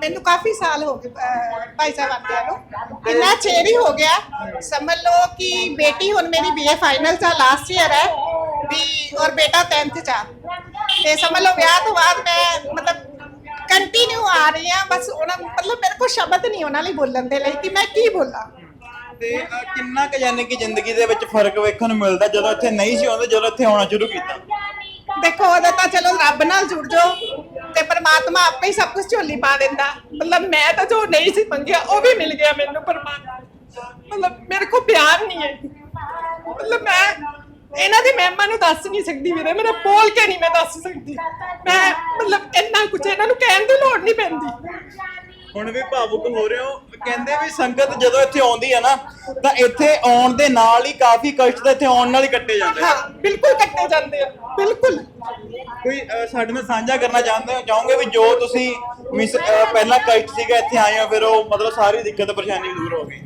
ਮੈਨੂੰ ਕਾਫੀ ਸਾਲ ਹੋ ਗਏ ਅਹ, ਭਾਈ ਸਾਹਿਬ ਆਂਦਿਆਂ ਨੂੰ। ਕਿੰਨਾ ਚਿਰ ਹੀ ਹੋ ਗਿਆ ਸਮਝ ਲਓ ਕਿ ਬੇਟੀ ਹੁਣ ਮੇਰੀ ਬੀਏ ਫਾਈਨਲ ਚ ਲਾਸਟ ਈਅਰ ਹੈ ਵੀ ਔਰ ਬੇਟਾ 10th ਚ ਆ। ਤੇ ਸਮਝ ਲਓ ਵਿਆਹ ਤੋਂ ਬਾਅਦ ਮੈਂ ਮਤਲਬ ਕੰਟੀਨਿਊ ਆ ਰਹੀ ਆ ਬਸ ਉਹਨਾਂ ਮਤਲਬ ਮੇਰੇ ਕੋਲ ਸ਼ਬਦ ਨਹੀਂ ਉਹਨਾਂ ਲਈ ਬੋਲਣ ਦੇ ਲਈ ਕਿ ਮੈਂ ਕੀ ਬੋਲਾਂ। ਤੇ ਅਹ, ਕਿੰਨਾ ਕੁ ਯਾਨੀ ਕਿ ਜ਼ਿੰਦਗੀ ਦੇ ਵਿੱਚ ਫ਼ਰਕ ਵੇਖਣ ਨੂੰ ਮਿਲਦਾ ਜਦੋਂ ਇੱਥੇ ਨਹੀਂ ਸੀ ਆਉਂਦੇ ਜਦੋਂ ਇੱਥੇ ਆਉਣਾ ਸ਼ੁਰੂ ਕੀਤਾ? ਦੇਖੋ ਉਹਦਾ ਤਾਂ ਚਲੋ ਰੱਬ ਨਾਲ ਜੁੜ ਜਾਓ। ਤੇ ਪਰਮਾਤਮਾ ਆਪੇ ਹੀ ਸਭ ਕੁਝ ਝੋਲੀ ਪਾ ਦਿੰਦਾ। ਮਤਲਬ ਮੈਂ ਤਾਂ ਜੋ ਨਹੀਂ ਸੀ ਮੰਗਿਆ, ਉਹ ਵੀ ਮਿਲ ਗਿਆ ਮੈਨੂੰ ਪਰਮਾਤਮਾ ਮਤਲਬ ਮੇਰੇ ਕੋਲ ਬਿਆਨ ਨਹੀਂ ਹੈ। ਮਤਲਬ ਮੈਂ ਇਹਨਾਂ ਦੀ ਮਹਿਮਾ ਨੂੰ ਦੱਸ ਨਹੀਂ ਸਕਦੀ ਵੀਰੇ, ਮੇਰੇ ਬੋਲ ਕੇ ਨਹੀਂ ਮੈਂ ਦੱਸ ਸਕਦੀ। ਮੈਂ ਮਤਲਬ ਇੰਨਾ ਕੁਝ ਇਹਨਾਂ ਨੂੰ ਕਹਿਣ ਦੀ ਲੋੜ ਨਹੀਂ ਪੈਂਦੀ। ਹੁਣ ਵੀ ਭਾਵੁਕ ਹੋ ਰਹੇ ਹੋ। ਕਹਿੰਦੇ ਵੀ ਸੰਗਤ ਜਦੋਂ ਇੱਥੇ ਆਉਂਦੀ ਹੈ ਨਾ ਤਾਂ ਇੱਥੇ ਆਉਣ ਦੇ ਨਾਲ ਹੀ ਕਾਫੀ ਕਸ਼ਟ ਤਾਂ ਇੱਥੇ ਆਉਣ ਨਾਲ ਹੀ ਕੱਟੇ ਜਾਂਦੇ ਆ। ਹਾਂ ਬਿਲਕੁਲ ਕੱਟੇ ਜਾਂਦੇ ਆ ਬਿਲਕੁਲ। ਕੋਈ ਅਹ, ਸਾਡੇ ਨਾਲ ਸਾਂਝਾ ਕਰਨਾ ਚਾਹੁੰਦੇ ਹੋ ਚਾਹੋਗੇ ਵੀ ਜੋ ਤੁਸੀਂ ਮਿਸ ਅਹ, ਪਹਿਲਾਂ ਕਸ਼ਟ ਸੀਗਾ ਇੱਥੇ ਆਏ ਹੋ ਫਿਰ ਉਹ ਮਤਲਬ ਸਾਰੀ ਦਿੱਕਤ ਪਰੇਸ਼ਾਨੀ ਦੂਰ ਹੋ ਗਈ।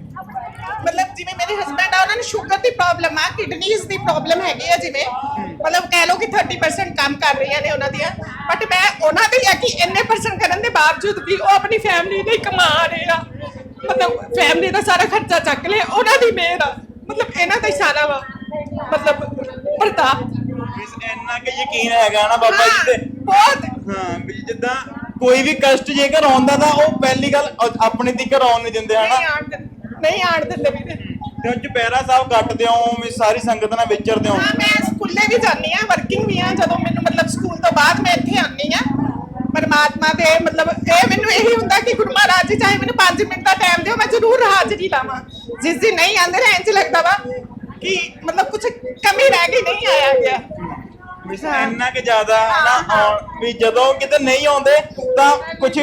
ਮਤਲਬ ਜਿਵੇਂ ਮੇਰੇ ਹਸਬੰਡ ਆ ਉਹਨਾਂ ਨੂੰ ਸ਼ੂਗਰ ਦੀ ਪ੍ਰੋਬਲਮ ਆ ਕਿਡਨੀਜ਼ ਦੀ ਪ੍ਰੋਬਲਮ ਹੈਗੀ ਆ ਜਿਵੇਂ। ਮਤਲਬ ਕਹਿ ਲਓ ਕਿ 30% ਕੰਮ ਕਰ ਰਹੀਆਂ ਨੇ ਉਹਨਾਂ ਦੀਆਂ। ਬਟ ਮੈਂ ਉਹਨਾਂ ਦੇ ਆ ਕਿ ਇੰਨੇ ਪਰਸੈਂਟ ਕਰਨ ਦੇ ਬਾਵਜੂਦ ਵੀ ਉਹ ਆਪਣੀ ਫੈਮਿਲੀ ਲਈ ਕਮਾ ਰਹੇ ਆ। ਮਤਲਬ ਫੈਮਿਲੀ ਦਾ ਸਾਰਾ ਖਰਚਾ ਚੱਕ ਲਿਆ ਉਹਨਾਂ ਦੀ ਮਿਹਰ ਆ। ਮਤਲਬ ਇਹਨਾਂ ਦਾ ਹੀ ਸਾਰਾ ਵਾ। ਮਤਲਬ ਪ੍ਰਤਾਪ। ਮਿਸ ਇੰਨਾ ਕਿ ਯਕੀਨ ਹੈਗਾ ਨਾ ਬਾਬਾ ਜੀ ਤੇ। ਬਹੁਤ। ਹਾਂ ਵੀ ਜਿੱਦਾਂ ਕੋਈ ਵੀ ਕਸ਼ਟ ਜੇਕਰ ਆਉਂਦਾ ਤਾਂ ਉਹ ਪਹਿਲੀ ਗੱਲ ਆਪਣੇ ਤੀਕਰ ਆਉਣ ਨਹੀਂ ਦਿੰਦੇ ਹਨਾ? ਨਹੀਂ ਆਣ ਦਿੰਦੇ ਵੀਰੇ ਤੇ। ਚੁਪਹਿਰਾ ਸਾਹਿਬ ਕੱਟਦੇ ਹੋ ਵੀ ਸਾਰੀ ਸੰਗਤ ਨਾਲ ਵਿਚਰਦੇ ਹੋ। ਹਾਂ ਮੈਂ ਸਕੂਲੇ ਵੀ ਜਾਂਦੀ ਆ ਵਰਕਿੰਗ ਵੀ ਆ ਜਦੋਂ ਮੈਨੂੰ ਮਤਲਬ ਸਕੂਲ ਤੋਂ ਬਾਅਦ ਮੈਂ ਇੱਥੇ ਆਉਂਦੀ ਆ ਪਰਮਾਤਮਾ ਦੇ ਮਤਲਬ ਇਹ ਮੈਨੂੰ ਇਹੀ ਹੁੰਦਾ ਕਿ ਗੁਰੂ ਮਹਾਰਾਜ ਜੀ ਚਾਹੇ ਮੈਨੂੰ 5 ਮਿੰਟ ਦਾ ਟਾਈਮ ਦਿਓ ਮੈਂ ਜ਼ਰੂਰ ਹਾਜ਼ਰੀ ਲਾਵਾਂ। ਜਿਸ ਦਿਨ ਨਹੀਂ ਆਂਦੇ ਨਾ ਇੰਜ ਲੱਗਦਾ ਵਾ ਕਿ ਮਤਲਬ ਕੁਝ ਕਮੀ ਰਹਿ ਗਈ ਨਹੀਂ ਆਇਆ ਗਿਆ। ਇੰਨਾ ਕਿ ਜ਼ਿਆਦਾ ਨਾ ਆਉਣ- ਵੀ ਜਦੋਂ ਕਿਤੇ ਨਹੀਂ ਆਉਂਦੇ ਤਾਂ ਕੁਝ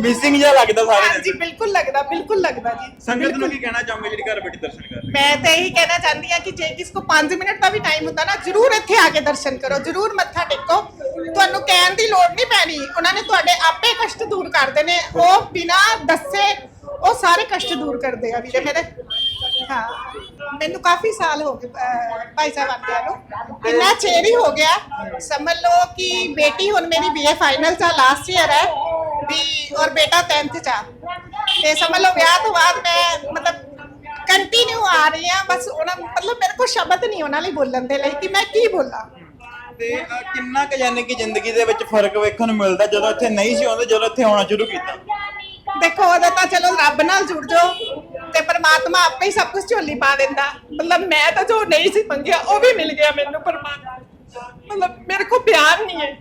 ਮਿਸਿੰਗ ਜਿਹਾ ਲੱਗਦਾ ਸਾਰੇ ਹਾਂਜੀ ਦਿਨ ਬਿਲਕੁਲ ਲੱਗਦਾ ਬਿਲਕੁਲ ਲੱਗਦਾ ਜੀ। ਸੰਗਤ ਨੂੰ ਕੀ ਕਹਿਣਾ ਚਾਹੋਗੇ ਜਿਹੜੀ ਘਰ ਬੈਠੀ ਦਰਸ਼ਨ ਕਰ ਰਹੀ ਮੈਂ ਤਾਂ ਇਹੀ ਕਹਿਣਾ ਚਾਹੁੰਦੀ ਆ ਕਿ ਜੇ ਕਿਸ ਕੋ 5 ਮਿੰਟ ਦਾ ਵੀ ਟਾਈਮ ਹੁੰਦਾ ਨਾ ਜਰੂਰ ਇੱਥੇ ਆ ਕੇ ਦਰਸ਼ਨ ਕਰੋ ਜਰੂਰ ਮੱਥਾ ਟੇਕੋ। ਤੁਹਾਨੂੰ ਕਹਿਣ ਦੀ ਲੋੜ ਨਹੀਂ ਪੈਣੀ। ਉਹਨਾਂ ਨੇ ਤੁਹਾਡੇ ਆਪੇ ਕਸ਼ਟ ਦੂਰ ਕਰਦੇ ਨੇ ਉਹ ਬਿਨਾ ਦੱਸੇ ਉਹ ਸਾਰੇ ਕਸ਼ਟ ਦੂਰ ਕਰਦੇ ਆ ਵੀਰੇ ਮੇਰੇ। ਹਾਂ। ਮੈਨੂੰ ਕਾਫੀ ਸਾਲ ਹੋ ਗਏ ਅਹ, ਭਾਈ ਸਾਹਿਬ ਆਂਦਿਆਂ ਨੂੰ। ਕਿੰਨਾ ਚਿਰ ਹੀ ਹੋ ਗਿਆ ਸਮਝ ਲਓ ਕਿ ਬੇਟੀ ਹੁਣ ਮੇਰੀ ਬੀਏ ਫਾਈਨਲ ਚ ਲਾਸਟ ਈਅਰ ਹੈ ਵੀ ਔਰ ਬੇਟਾ 10th ਚ ਆ। ਤੇ ਸਮਝ ਲਓ ਵਿਆਹ ਤੋਂ ਬਾਅਦ ਮੈਂ ਮਤਲਬ ਕੰਟੀਨਿਊ ਆ ਰਹੀ ਆ ਬਸ ਉਹਨਾਂ ਮਤਲਬ ਮੇਰੇ ਕੋਲ ਸ਼ਬਦ ਨਹੀਂ ਉਹਨਾਂ ਲਈ ਬੋਲਣ ਦੇ ਲਈ ਕਿ ਮੈਂ ਕੀ ਬੋਲਾਂ। ਤੇ ਅਹ, ਕਿੰਨਾ ਕੁ ਯਾਨੀ ਕਿ ਜ਼ਿੰਦਗੀ ਦੇ ਵਿੱਚ ਫ਼ਰਕ ਵੇਖਣ ਨੂੰ ਮਿਲਦਾ ਜਦੋਂ ਇੱਥੇ ਨਹੀਂ ਸੀ ਆਉਂਦੇ ਜਦੋਂ ਇੱਥੇ ਆਉਣਾ ਸ਼ੁਰੂ ਕੀਤਾ? ਦੇਖੋ ਉਹਦਾ ਤਾਂ ਚਲੋ ਰੱਬ ਨਾਲ ਜੁੜ ਜਾਓ। ਤੇ ਪਰਮਾਤਮਾ ਆਪੇ ਹੀ ਸਭ ਕੁਝ ਝੋਲੀ ਪਾ ਦਿੰਦਾ। ਮਤਲਬ ਮੈਂ ਤਾਂ ਜੋ ਨਹੀਂ ਸੀ ਮੰਗਿਆ, ਉਹ ਵੀ ਮਿਲ ਗਿਆ ਮੈਨੂੰ ਪਰਮਾਤਮਾ। ਮਤਲਬ ਮੇਰੇ ਕੋਲ ਬਿਆਨ ਨਹੀਂ ਹੈ।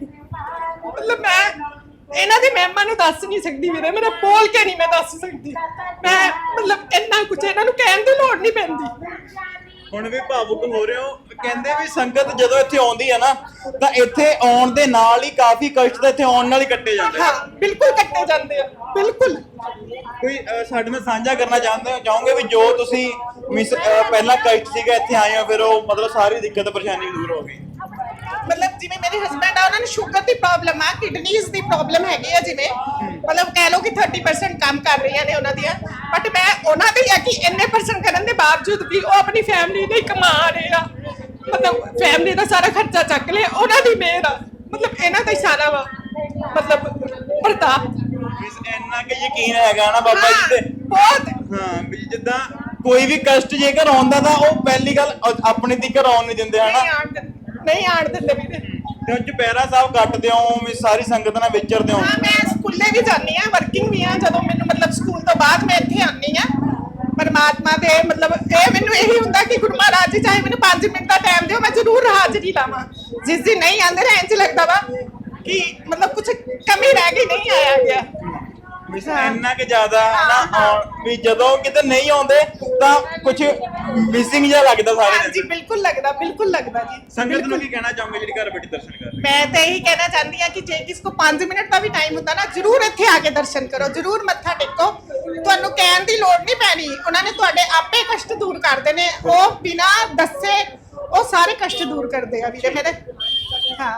ਮਤਲਬ ਮੈਂ ਇਹਨਾਂ ਦੀ ਮਹਿਮਾ ਨੂੰ ਦੱਸ ਨਹੀਂ ਸਕਦੀ ਵੀਰੇ, ਮੇਰੇ ਬੋਲ ਕੇ ਨਹੀਂ ਮੈਂ ਦੱਸ ਸਕਦੀ। ਮੈਂ ਮਤਲਬ ਇੰਨਾ ਕੁਝ ਇਹਨਾਂ ਨੂੰ ਕਹਿਣ ਦੀ ਲੋੜ ਨਹੀਂ ਪੈਂਦੀ। ਹੁਣ ਵੀ ਭਾਵੁਕ ਹੋ ਰਹੇ ਹੋ। ਕਹਿੰਦੇ ਵੀ ਸੰਗਤ ਜਦੋਂ ਇੱਥੇ ਆਉਂਦੀ ਹੈ ਨਾ ਤਾਂ ਇੱਥੇ ਆਉਣ ਦੇ ਨਾਲ ਹੀ ਕਾਫੀ ਕਸ਼ਟ ਤਾਂ ਇੱਥੇ ਆਉਣ ਨਾਲ ਹੀ ਕੱਟੇ ਜਾਂਦੇ ਆ। ਹਾਂ ਬਿਲਕੁਲ ਕੱਟੇ ਜਾਂਦੇ ਆ ਬਿਲਕੁਲ। ਕੋਈ ਸਾਡੇ ਨਾਲ ਸਾਂਝਾ ਕਰਨਾ ਚਾਹੁੰਦੇ ਹੋ ਚਾਹੋਗੇ ਵੀ ਜੋ ਤੁਸੀਂ ਮਿਸ ਪਹਿਲਾਂ ਕਸ਼ਟ ਸੀਗਾ ਇੱਥੇ ਆਏ ਹੋ ਫਿਰ ਉਹ ਮਤਲਬ ਸਾਰੀ ਦਿੱਕਤ ਪਰੇਸ਼ਾਨੀ ਦੂਰ ਹੋ ਗਈ। ਮਤਲਬ ਜਿਵੇਂ ਮੇਰੇ ਹਸਬੰਡ ਆ ਉਹਨਾਂ ਨੂੰ ਸ਼ੂਗਰ ਦੀ ਪ੍ਰੋਬਲਮ ਆ ਕਿਡਨੀਜ਼ ਦੀ ਪ੍ਰੋਬਲਮ ਹੈਗੀ ਆ ਜਿਵੇਂ। ਮਤਲਬ ਕਹਿ ਲਓ ਕਿ 30% ਕੰਮ ਕਰ ਰਹੀਆਂ ਨੇ ਉਹਨਾਂ ਦੀਆਂ। ਬਟ ਮੈਂ ਉਹਨਾਂ ਦੇ ਆ ਕਿ ਇੰਨੇ ਪਰਸੈਂਟ ਕਰਨ ਦੇ ਬਾਵਜੂਦ ਵੀ ਉਹ ਆਪਣੀ ਫੈਮਿਲੀ ਲਈ ਕਮਾ ਰਹੇ ਆ। ਮਤਲਬ ਫੈਮਿਲੀ ਦਾ ਸਾਰਾ ਖਰਚਾ ਚੱਕ ਲਿਆ ਉਹਨਾਂ ਦੀ ਮਿਹਰ ਆ। ਮਤਲਬ ਇਹਨਾਂ ਦਾ ਹੀ ਸਾਰਾ ਵਾ। ਮਤਲਬ ਪ੍ਰਤਾਪ। ਮਿਸ ਇੰਨਾ ਕਿ ਯਕੀਨ ਹੈਗਾ ਨਾ ਬਾਬਾ ਜੀ ਤੇ। ਬਹੁਤ। ਹਾਂ ਵੀ ਜਿੱਦਾਂ ਕੋਈ ਵੀ ਕਸ਼ਟ ਜੇਕਰ ਆਉਂਦਾ ਤਾਂ ਉਹ ਪਹਿਲੀ ਗੱਲ ਆਪਣੇ ਤੀਕਰ ਆਉਣ ਨਹੀਂ ਦਿੰਦੇ ਹਨਾ? ਨਹੀਂ ਆਣ ਦਿੰਦੇ। ਵੀਰੇ ਤੇ ਚੁਪਹਿਰਾ ਸਾਹਿਬ ਕੱਟਦੇ ਹੋ ਵੀ ਸਾਰੀ ਸੰਗਤ ਨਾਲ ਵਿਚਰਦੇ ਹੋ? ਹਾਂ ਮੈਂ ਸਕੂਲੇ ਵੀ ਜਾਂਦੀ ਆ ਵਰਕਿੰਗ ਵੀ ਆ ਜਦੋਂ ਮੈਨੂੰ ਮਤਲਬ ਸਕੂਲ ਤੋਂ ਬਾਅਦ ਮੈਂ ਇੱਥੇ ਆਉਂਦੀ ਆ ਪਰਮਾਤਮਾ ਦੇ ਮਤਲਬ ਇਹ ਮੈਨੂੰ ਇਹੀ ਹੁੰਦਾ ਕਿ ਗੁਰੂ ਮਹਾਰਾਜ ਜੀ ਚਾਹੇ ਮੈਨੂੰ 5 ਮਿੰਟ ਦਾ ਟਾਈਮ ਦਿਓ ਮੈਂ ਜ਼ਰੂਰ ਹਾਜ਼ਰੀ ਲਾਵਾਂ। ਜਿਸ ਦਿਨ ਨਹੀਂ ਆਂਦੇ ਨਾ ਇੰਜ ਲੱਗਦਾ ਵਾ ਕਿ ਮਤਲਬ ਕੁਝ ਕਮੀ ਰਹਿ ਗਈ ਨਹੀਂ ਆਇਆ ਗਿਆ। ਮਿਸ ਇੰਨਾ ਕਿ ਜ਼ਿਆਦਾ ਨਾ ਆਉਣ- ਵੀ ਜਦੋਂ ਕਿਤੇ ਨਹੀਂ ਆਉਂਦੇ ਤਾਂ ਕੁਝ ਮਿਸਿੰਗ ਜਿਹਾ ਲੱਗਦਾ ਸਾਰੇ ਹਾਂਜੀ ਦਿਨ ਬਿਲਕੁਲ ਲੱਗਦਾ ਬਿਲਕੁਲ ਲੱਗਦਾ ਜੀ। ਸੰਗਤ ਨੂੰ ਕੀ ਕਹਿਣਾ ਚਾਹੋਗੇ ਜਿਹੜੀ ਘਰ ਬੈਠੀ ਦਰਸ਼ਨ ਕਰ ਰਹੀ? ਮੈਂ ਤਾਂ ਇਹੀ ਕਹਿਣਾ ਚਾਹੁੰਦੀ ਆ ਕਿ ਜੇ ਕਿਸ ਕੋ 5 ਮਿੰਟ ਦਾ ਵੀ ਟਾਈਮ ਹੁੰਦਾ ਨਾ ਜਰੂਰ ਇੱਥੇ ਆ ਕੇ ਦਰਸ਼ਨ ਕਰੋ ਜਰੂਰ ਮੱਥਾ ਟੇਕੋ। ਤੁਹਾਨੂੰ ਕਹਿਣ ਦੀ ਲੋੜ ਨਹੀਂ ਪੈਣੀ। ਉਹਨਾਂ ਨੇ ਤੁਹਾਡੇ ਆਪੇ ਕਸ਼ਟ ਦੂਰ ਕਰਦੇ ਨੇ ਉਹ ਬਿਨਾ ਦੱਸੇ ਉਹ ਸਾਰੇ ਕਸ਼ਟ ਦੂਰ ਕਰਦੇ ਆ ਵੀਰੇ ਮੇਰੇ ਹਾਂ।